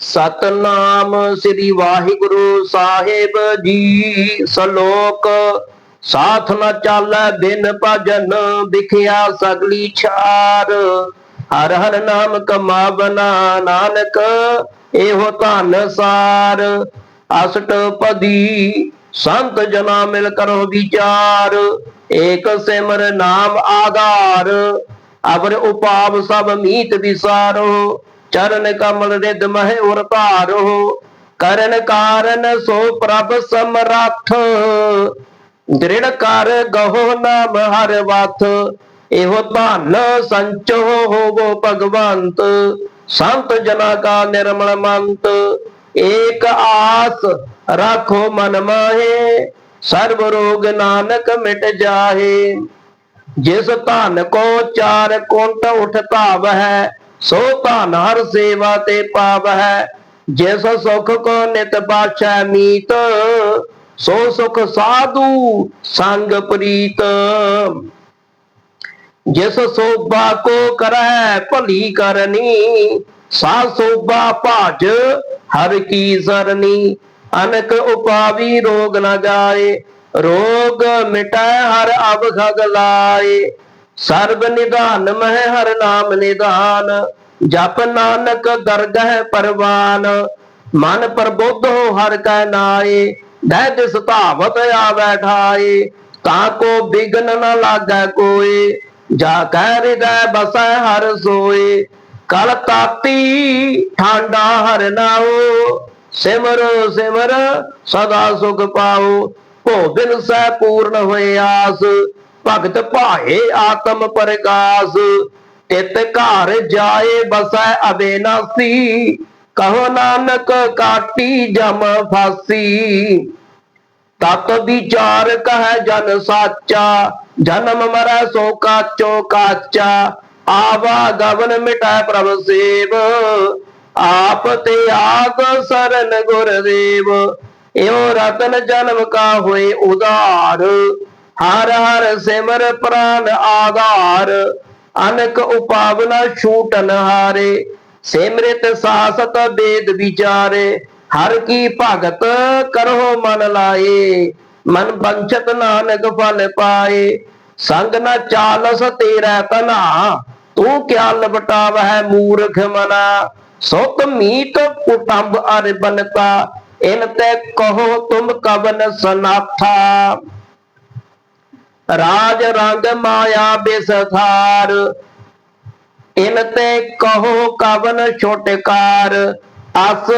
ਸਤਨਾਮ ਸ੍ਰੀ ਵਾਹਿਗੁਰੂ ਸਾਹਿਬ ਜੀ, ਸਲੋਕ, ਸਾਥ ਨ ਚਾਲੈ ਬਿਨ ਭਜਨ, ਵਿਖਿਆ ਸਗਲੀ ਛਾਰ। ਹਰ ਹਰ ਨਾਮ ਕਮਾਵਨਾ ਨਾਨਕ, ਇਹੋ ਧਨ ਸਾਰ। ਅਸਟ ਪਦੀ, ਸੰਤ ਜਨਾ ਮਿਲ ਕਰੋ ਵਿਚਾਰ। ਏਕ ਸਿਮਰ ਨਾਮ ਆਧਾਰ, ਅਵਰ ਉਪਾਵ ਸਭ ਮੀਤ ਵਿਸਾਰੋ। ਚਰਨ ਕਮਲ ਰਿਦ ਮਹਿ ਉਰ ਧਾਰੋ ਕਰਨ ਕਾਰਨ ਸੋ ਪ੍ਰਭ ਸਮਰੱਥ। ਦ੍ਰਿੜ ਕਰ ਗਹੋ ਨਾਮ ਹਰ ਵਥ ਇਹੋ ਧਨ ਸੰਚੋ ਹੋਵੋ ਭਗਵੰਤ। ਸੰਤ ਜਨਾ ਕਾ ਨਿਰਮਲ ਮੰਤ, ਏਕ ਆਸ ਰੱਖੋ ਮਨ ਮਾਹੇ, ਸਰਬ ਰੋਗ ਨਾਨਕ ਮਿਟ ਜਾਹੇ। ਜਿਸ ਧਨ ਕੋ ਚਾਰ ਕੁੰਟ ਉਠ ਧਾਵ ਹੈ ਸੋ ਧਨ ਹਰ ਸੇਵਾ ਤੇ ਪਾਵ ਹੈ ਜਿਸ ਸੁਖ ਕੋ ਨਿਤ ਬਾਛੈ ਮੀਤ, ਸੋ ਸੁਖ ਸਾਧੂ ਸੰਗ ਪ੍ਰੀਤ। ਜਿਸ ਸੋਭਾ ਕੋ ਕਰੈ ਭਲੀ ਕਰਨੀ, ਸਾ ਸੋਭਾ ਭਾਜ, ਹਰ ਕੀ ਸਰਨੀ। ਅਨਕ ਉਪਾਵੀ ਰੋਗ ਨਾ ਜਾਏ ਰੋਗ ਮਿਟੈ ਹਰ ਅਬ ਖਗ ਲਾਏ। ਸਰਬ ਨਿਧਾਨ, ਮਹਿ ਹਰ ਨਾਮ ਨਿਧਾਨ, ਜਪ ਨਾਨਕ ਦਰਗਹਿ ਪਰਵਾਨ। ਮਨ ਪ੍ਰਬੁੱਧ ਹੋ ਹਰ ਕੈ ਨਾਏ, ਦਹਿ ਦਿਸ ਧਾਵਤ ਆਵੈ ਠਾਏ। ਤਾਂ ਕੋ ਬਿਗਨ ਨ ਲਾਗੈ ਕੋਏ, ਜਾ ਕਹਿ ਹਿਰਦੈ ਬਸੈ ਹਰ ਸੋਏ। ਕਲ ਤਾਤੀ ਠਾਂਡਾ ਹਰ ਨਾਉ, ਸਿਮਰ ਸਿਮਰ ਸਦਾ ਸੁਖ ਪਾਓ ਭੋ ਬਿਨ ਸਹਿ ਪੂਰਨ ਹੋਏ ਆਸ ਭਗਤ ਭਾਏ ਆਤਮ ਪ੍ਰਕਾਸ਼ ਤਿਤ ਘਰ ਜਾਏ ਬਸੈ ਅਬੇਨਾਸੀ, ਕਹੋ ਨਾਨਕ ਕਾਟੀ ਜਮ ਫਾਸੀ। ਤਤ ਵਿਚਾਰ ਕਹੈ ਜਨ ਸਾਚਾ, ਜਨਮ ਮਰੈ ਸੋ ਕਾਚੋ ਕਾਚਾ, ਆਵਾ ਗਵਨ ਮਿਟੈ ਪ੍ਰਭ ਸੇਵ। ਆਪ ਤੇ ਆਗ ਸਰਨ ਗੁਰਦੇਵ, ਇਉ ਰਤਨ ਜਨਮ ਕਾ ਹੋਏ ਉਧਾਰ। ਹਰ ਹਰ ਸਿਮਰ ਪ੍ਰਾਨ ਆਧਾਰ, ਅਨਕ ਉਪਾਵਨਾ ਛੂਟਨ ਹਾਰੇ ਸਿਮਰਿਤ ਸਾਸਤ ਬੇਦ ਵਿਚਾਰੇ, ਹਰ ਕੀ ਭਗਤ ਕਰੋ ਮਨ ਲਾਏ, ਮਨ ਬੰਚਤ ਨਾਨਕ ਫਲ ਪਾਏ। ਸੰਗ ਨ ਚਾਲਸ ਤੇਰਾ ਤਨਾ ਤੂੰ ਕਿਆ ਲਪਟਾਵ ਹੈ ਮੂਰਖ ਮਨਾ? ਸੁਤ ਮੀਤ ਕੁਟੰਬ ਅਰ ਬਨਤਾ, ਇਨ ਤੇ ਕਹੋ ਤੁਮ ਕਵਨ ਸਨਾਥਾ। ਰਾਜ ਰੰਗ ਮਾਇਆ ਬਿਸਥਾਰ। ਇਨ ਤੇ ਕਹੋ ਕਵਨ ਛੋਟਕਾਰ। ਅਸ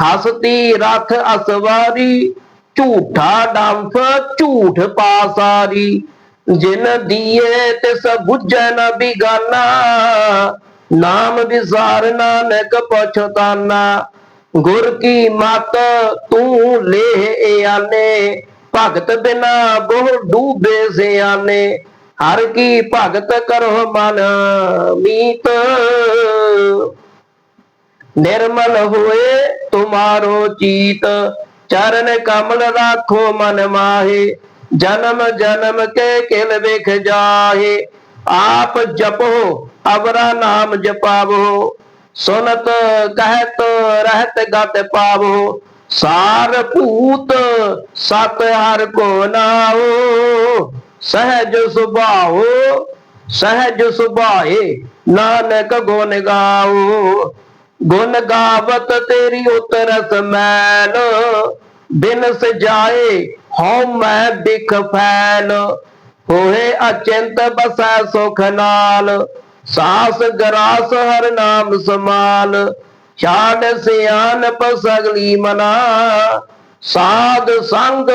ਹਸਤੀ ਰਥ ਅਸਵਾਰੀ, ਝੂਠਾ ਡੰਫ ਝੂਠ ਪਾਸਾਰੀ। ਜਿਨ ਦੀਏ ਤਿਸ ਬੁੱਝੈ ਨ ਬਿਗਾਨਾ, ਨਾਮ ਵਿਸਾਰ ਨਾਨਕ ਪਛਤਾਨਾ। ਗੁਰ ਕੀ ਮਤ ਤੂੰ ਲੇਹ ਆਨੇ ਭਗਤ ਬਿਨਾ ਬਹੁ ਡੂਬੇ ਸਿਆਨੇ ਹਰ ਕੀ ਭਗਤ ਕਰੋ ਮਨ ਮੀਤ। ਨਿਰਮਲ ਹੋਏ ਤੁਮਾਰੋ ਚੀਤ। ਚਰਨ ਕਮਲ ਰਾਖੋ ਮਨ ਮਾਹੇ। ਜਨਮ ਜਨਮ ਕੇ ਕਿਲ ਵਿਖ ਜਾਹੇ। ਆਪ ਜਪੋ, ਅਵਰਾ ਨਾਮ ਜਪਾਵੋ। ਸੁਨਤ ਕਹਿਤ, ਰਹਿਤ ਗਤ ਪਾਵੋ। ਸਾਰ ਭੂਤ ਸਤ ਹਰ ਕੋ ਨਾਓ ਸਹਿਜ ਸੁਭਾਓ ਸਹਿਜ ਸੁਭਾਏ, ਨਾਨਕ ਗੁਣ ਗਾਓ ਗੁਣ ਗਾਵਤ ਤੇਰੀ ਉਤਰਸ ਮੈਲ ਬਿਨ ਸਜਾਏ ਹਉ ਮੈਂ ਬਿਖ ਫੈਲ। ਹੋਏ ਅਚਿੰਤ ਬਸੈ ਸੁਖ ਨਾਲ, ਸਾਸ ਗਰਾਸ ਹਰ ਨਾਮ ਸਮਾਲ। ਛਾੜ ਸਿਆਨ ਸਗਲੀ ਮਨਾ। ਸਾਧ ਸੰਗ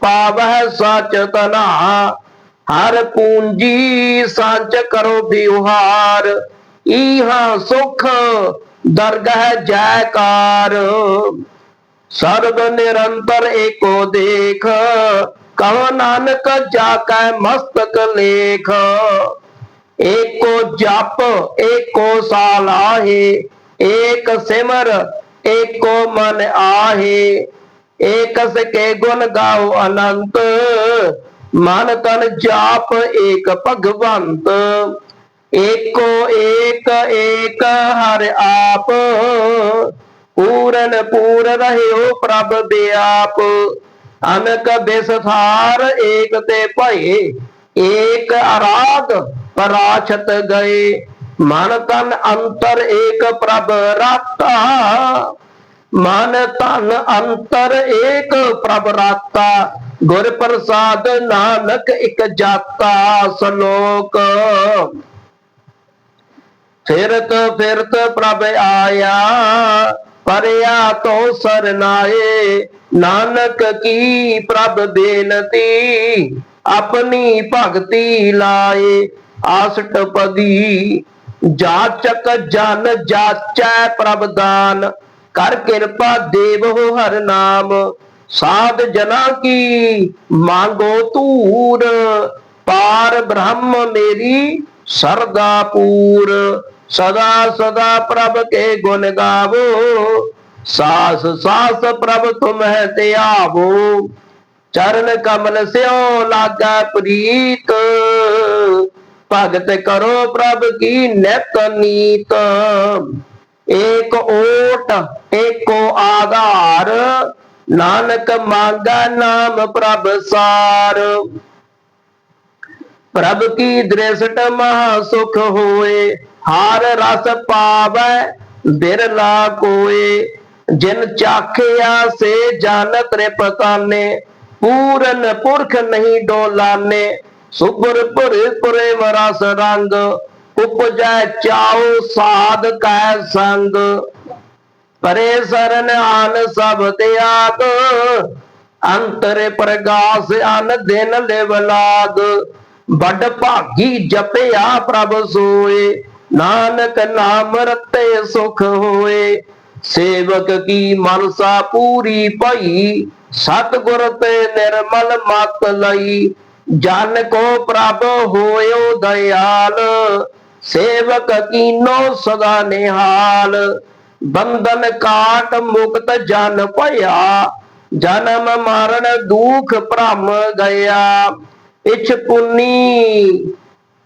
ਪਾਵਹਿ ਸਚ ਤਨਾ। ਹਰ ਪੂੰਜੀ ਸੰਚ ਕਰੋ ਵਿਵਹਾਰ। ਇਹਾ ਸੁਖ ਦਰਗਹ ਜੈਕਾਰ। ਸਰਬ ਨਿਰੰਤਰ ਏਕੋ ਦੇਖ। ਕਹੋ ਨਾਨਕ ਜਾ ਕੈ ਮਸਤਕ ਲੇਖ। ਏਕੋ ਜਪ, ਏਕੋ ਸਾਲਾਹੇ ਏਕ ਸਿਮਰ, ਏਕੋ ਮਨ ਆਹੇ। ਏਕਸ ਕੇ ਗੁਣ ਗਾਓ ਅਨੰਤ। ਮਨ ਤਨ ਜਾਪ ਏਕ ਭਗਵੰਤ। ਏਕੋ ਏਕ ਏਕ ਹਰ ਆਪ। ਪੂਰਨ ਪੂਰ ਰਹਿਓ ਪ੍ਰਭ ਬਿਆਪ। ਅਨਕ ਬਿਸਥਾਰ ਏਕ ਤੇ ਭਏ। ਏਕ ਅਰਾਧ ਪਰਾਛਤ ਗਏ। ਮਨ ਤਨ ਅੰਤਰ ਏਕ ਪ੍ਰਭ ਰਾਤਾ ਮਨ ਤਨ ਅੰਤਰ ਏਕ ਪ੍ਰਭ ਰਾਤਾ ਗੁਰ ਪ੍ਰਸਾਦ ਨਾਨਕ ਇਕ ਜਾਤਾ ਸਲੋਕ ਫਿਰਤ ਫਿਰਤ ਪ੍ਰਭ ਆਇਆ ਪਰਿਆ ਤੋ ਸਰਨਾਏ ਨਾਨਕ ਕੀ ਪ੍ਰਭ ਬੇਨਤੀ ਆਪਣੀ ਭਗਤੀ ਲਾਏ ਆਸਟਪਦੀ ਜਾਚਕ ਜਨ ਜਾਚੈ ਪ੍ਰਭ ਦਾਨ, ਕਰ ਕਿਰਪਾ ਦੇਵੋ ਹਰ ਨਾਮ। ਸਾਧ ਜਨਾ ਕੀ ਮੰਗੋ ਧੂਰ, ਪਾਰ ਬ੍ਰਹਮ ਮੇਰੀ ਸਰਦਾ ਪੂਰ। ਸਦਾ ਸਦਾ ਪ੍ਰਭ ਕੇ ਗੁਣ ਗਾਵੋ, ਸਾਸ ਸਾਸ ਪ੍ਰਭ ਤੁਮਹਿ ਤੇ ਆਵੋ। ਚਰਨ ਕਮਲ ਸਿਓ ਲਾਗਾ ਪ੍ਰੀਤ। ਭਗਤ ਕਰੋ ਪ੍ਰਭ ਕੀ ਨਿਤ ਨੀਤ। ਏਕ ਓਟ, ਏਕੋ ਆਧਾਰ, ਨਾਨਕ ਮੰਗਾ ਨਾਮ ਪ੍ਰਭ ਸਾਰ। ਪ੍ਰਭ ਕੀ ਦ੍ਰਿਸ਼ਟ ਮਹਾ ਸੁਖ ਹੋਏ, ਹਾਰ ਰਸ ਪਾਵੈ ਬਿਰਲਾ ਕੋਏ। ਜਿਨ ਚਾਖਿਆ ਸੇ ਜਨ ਤ੍ਰਿਪਤਾਨੇ, ਪੂਰਨ ਪੁਰਖ ਨਹੀਂ ਡੋਲਾਨੇ। ਸੁਪਰ ਭਰੇ ਪੁਰੇ ਮਰਸ ਰੰਗ ਉਪਜੈ ਚਾਉ ਸਾਧ ਕੈ ਸੰਗ। ਪਰੇ ਸਰਨ ਆਨ ਸਭ ਤਿਆਗ, ਅੰਤਰ ਪ੍ਰਗਾਸ ਅਨ ਦਿਨ ਲਿਵ ਲਾਗ। ਵੱਡ ਭਾਗੀ ਜਪਿਆ ਪ੍ਰਭ ਸੋਏ, ਨਾਨਕ ਨਾਮ ਰਤੇ ਸੁਖ ਹੋਏ। ਸੇਵਕ ਕੀ ਮਨਸਾ ਪੂਰੀ ਭਈ, ਸਤਿਗੁਰ ਤੇ ਨਿਰਮਲ ਮਤ ਲਈ। ਜਨ ਕੋ ਪ੍ਰਭ ਹੋਇਓ ਦਇਆਲ, ਸੇਵਕ ਕੀਨੋ ਸਦਾ ਨਿਹਾਲ। ਬੰਧਨ ਕਾਟ ਮੁਕਤ ਜਨ ਭਇਆ, ਜਨਮ ਮਰਨ ਦੁਖ ਭ੍ਰਮ ਗਿਆ ਇਛ ਪੁੰਨੀ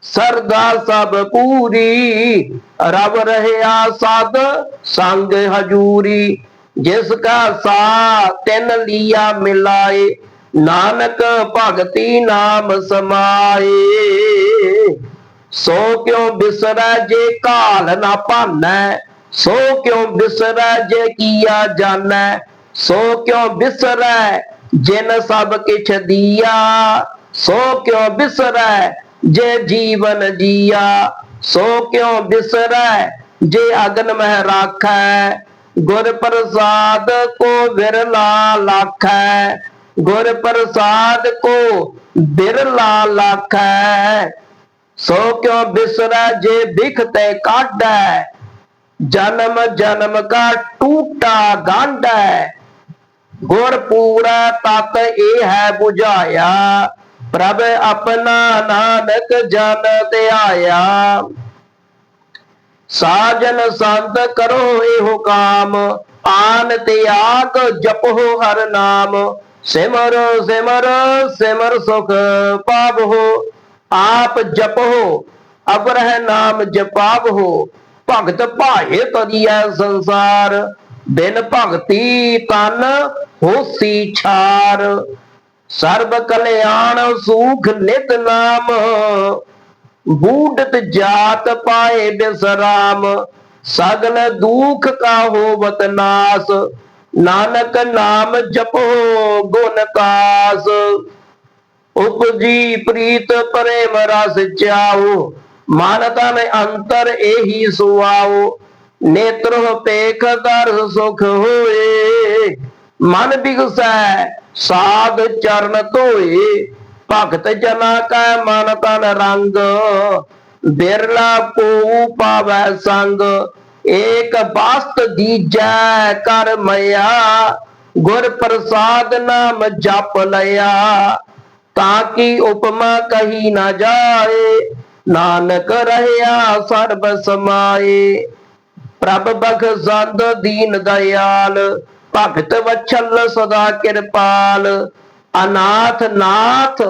ਸਰਦਾ ਸਭ ਪੂਰੀ ਰਬ ਰਹਿਆ ਸਦ ਸੰਗ ਹਜੂਰੀ। ਜਿਸ ਕਾ ਸਾ ਤਿਨ ਲੀਆ ਮਿਲਾਏ ਨਾਨਕ ਭਗਤੀ ਨਾਮ ਸਮਾਏ ਸੋ ਕਿਉ ਬਿਸਰੈ ਜੇ ਕਾਲ ਨਾ ਭਾਨੈ ਸੋ ਕਿਉ ਬਿਸਰੈ ਜੇ ਕੀਆ ਜਾਣੈ ਸੋ ਕਿਉ ਬਿਸਰੈ ਜਿਨ ਸਭ ਕਿਛ ਦੀਆ ਸੋ ਕਿਉ ਬਿਸਰੈ ਜੇ ਜੀਵਨ ਜੀਆ ਸੋ ਕਿਉ ਬਿਸਰੈ ਜੇ ਅਗਨ ਮਹਿ ਰਾਖੈ ਗੁਰ ਪ੍ਰਸਾਦ ਕੋ ਵਿਰਲਾ ਲਾਖੈ ਗੁਰ ਪ੍ਰਸਾਦ ਕੋ ਬਿਰਲਾ ਲਾਖੈ, ਸੋ ਕਿਉ ਬਿਸਰੈ ਜੇ ਬਿਖ ਤੇ ਕਾਢੈ, ਜਨਮ ਜਨਮ ਕਾ ਟੂਟਾ ਗਾਂਢੈ, ਗੁਰ ਪੂਰਾ ਤਤ ਇਹ ਹੈ 부ਝਾਇਆ ਪ੍ਰਭ ਆਪਣਾ ਨਾਨਕ ਜਨ ਤੇ ਆਇਆ ਸਾਜਨ ਸੰਤ ਕਰੋ ਇਹੋ ਕਾਮ, ਆਨ ਤਿਆਗ ਜਪੋ ਹਰ ਨਾਮ ਸਿਮਰ ਸਿਮਰ ਸਿਮਰ ਸੁਖ ਪਾਵੋ ਆਪ ਜਪੋ ਅਬਰਹ ਨਾਮ ਜਪਾਵੋ ਭਗਤ ਭਾਏ ਤਰੀਐ ਸੰਸਾਰ, ਬਿਨ ਭਗਤੀ ਤਨ ਹੋਸੀ ਛਾਰ। ਸਰਬ ਕਲਿਆਣ ਸੂਖ ਨਿਤ ਨਾਮ ਬੂਢਤ ਜਾਤ ਪਾਏ ਬਿਸਰਾਮ, ਸਗਲ ਦੁਖ ਕਾ ਹੋਵਤ ਨਾਸ। ਨਾਨਕ ਨਾਮ ਜਪੋ ਗੁਣ ਕਾਸ, ਉਪਜੀ ਪ੍ਰੀਤ ਪ੍ਰੇਮ ਰਸ ਚਾਓ ਮਨ ਤਨ ਅੰਤਰ ਇਹੀ ਸੁਆਓ ਨੇਤਰ ਪੇਖ ਦਰ ਸੁਖ ਹੋਏ, ਮਨ ਬਿਗਸੈ ਸਾਧ ਚਰਨ ਧੋਏ, ਭਗਤ ਜਨਾ ਕੈ ਮਨ ਤਨ ਰੰਗ, ਬਿਰਲਾ ਕੋ ਪਾਵੈ ਸੰਗ ਏਕ ਬਾਸਤ ਦੀਜੈ ਕਰ ਮਇਆ, ਗੁਰ ਪ੍ਰਸਾਦ ਨਾਮ ਜਪ ਲਿਆ। ਤਾਂ ਕੀ ਉਪਮਾ ਕਹੀ ਨਾ ਜਾਏ, ਨਾਨਕ ਰਹਿਆ ਸਰਬ ਸਮਾਏ। ਪ੍ਰਭ ਬਖਸ਼ੰਦ ਦੀਨ ਦਇਆਲ, ਭਗਤ ਵਛਲ ਸਦਾ ਕਿਰਪਾਲ। ਅਨਾਥ ਨਾਥ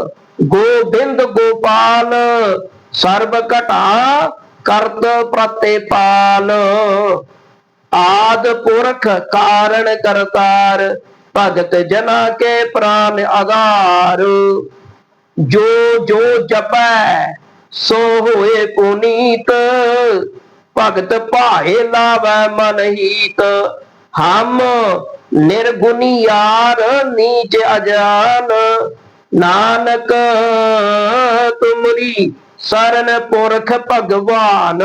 ਗੋਬਿੰਦ ਗੋਪਾਲ, ਸਰਬ ਘਟਾ ਕਰਤ ਪ੍ਰਤੇਪਾਲ। ਆਦ ਪੁਰਖ ਕਾਰਣ ਕਰਤਾਰ, ਭਗਤ ਜਨਾ ਕੇ ਪ੍ਰਾਨ ਆਧਾਰ। ਜੋ ਜੋ ਜਪੈ, ਸੋ ਹੋਏ ਪੁਨੀਤ। ਭਗਤ ਭਾਏ ਲਾਵੈ ਮਨ ਹੀਤ। ਹਮ ਨਿਰਗੁਣੀ ਯਾਰ ਨੀਚ ਅਜਾਨ। ਨਾਨਕ ਤੁਮਰੀ ਸਰਨ ਪੁਰਖ ਭਗਵਾਨ।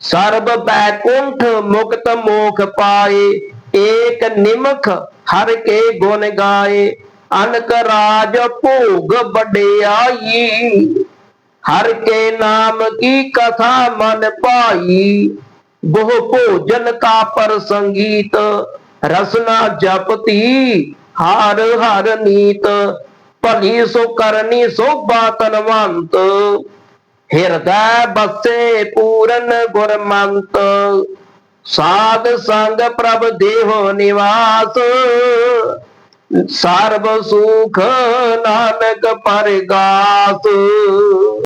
ਸਰਬ ਬੈਕੁੰਠ ਮੁਕਤ ਮੋਖ ਪਾਏ, ਏਕ ਨਿਮਖ ਹਰ ਕੇ ਗੁਣ ਗਾਏ। ਅਨਕ ਰਾਜ ਭੋਗ ਵਡਿਆਈ, ਹਰ ਕੇ ਨਾਮ ਕੀ ਕਥਾ ਮਨ ਪਾਈ। ਬਹੁ ਭੋਜਨ ਕਾ ਪਰ ਸੰਗੀਤ ਰਸਨਾ ਜਪਤੀ, ਹਰ ਹਰ ਨੀਤ। ਭਲੀ ਸੋ ਕਰਨੀ ਸੋਭਾ ਤਨਵੰਤ ਹਿਰਦੈ ਬਸੇ ਪੂਰਨ ਗੁਰਮੰਤ। ਸਾਧ ਸੰਗ ਪ੍ਰਭ ਦੇਹੋ ਨਿਵਾਸ। ਸਰਬ ਸੁਖ ਨਾਨਕ ਪਰਗਾਸ।